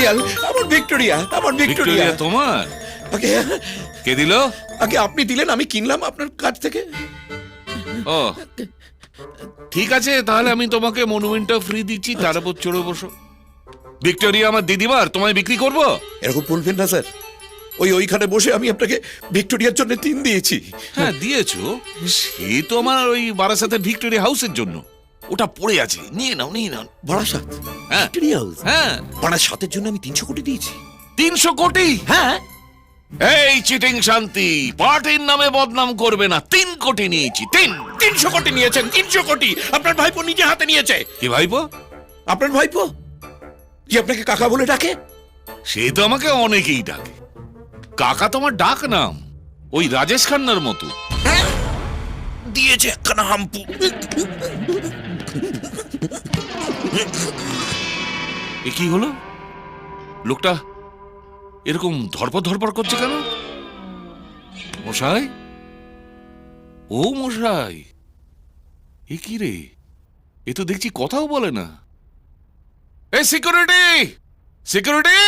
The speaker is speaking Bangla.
ভিক্টোরিয়াল আমার ভিক্টোরিয়া আমার ভিক্টোরিয়া। ভিক্টোরিয়া তোমার? আগে কে দিল? আগে আপনি দিলেন আমি কিনলাম আপনার কাছ থেকে। ও ঠিক আছে তাহলে আমি তোমাকে মনুমেন্টটা ফ্রি দিচ্ছি তার উপর চড়ে বসো। ভিক্টোরিয়া আমার দিদিমার তোমায় বিক্রি করব? এরকম বলবেন না স্যার। ওই ওইখানে বসে আমি আপনাকে ভিক্টোরিয়ার জন্য তিন দিয়েছি। হ্যাঁ দিয়েছ? সে তো আমার ওই বারাসাতের ভিক্টোরিয়া হাউসের জন্য। ওটা পড়ে আছে নিয়ে নাও নিয়ে নাও। বারাসাত। হ্যাঁ। ভিক্টোরিয়াল হ্যাঁ। বারাসাতের জন্য আমি তিনশো কোটি দিয়েছি। তিনশো কোটি? হ্যাঁ। এই চিটিং শান্তি পার্টির নামে বদনাম করবে না। তিন কোটি নিয়েছি তিন। তিনশো কোটি নিয়েছেন তিনশো কোটি। আপনার ভাইপো নিজে হাতে নিয়েছে। কি ভাইপো? আপনার ভাইপো? যে আপনাকে কাকা বলে ডাকে? সে তো আমাকে অনেকেই ডাকে। কাকা তোমার ডাক নাম? ওই রাজেশ খান্নার মতো। দিয়েছে একখানা হাম্পু। এ কি হলো? লোকটা এরকম ধরপড় ধরপড় করছে কেন? মশাই? ও মশাই, এ কি রে? এ তো দেখছি কথাও বলে না। এ সিকিউরিটি! সিকিউরিটি!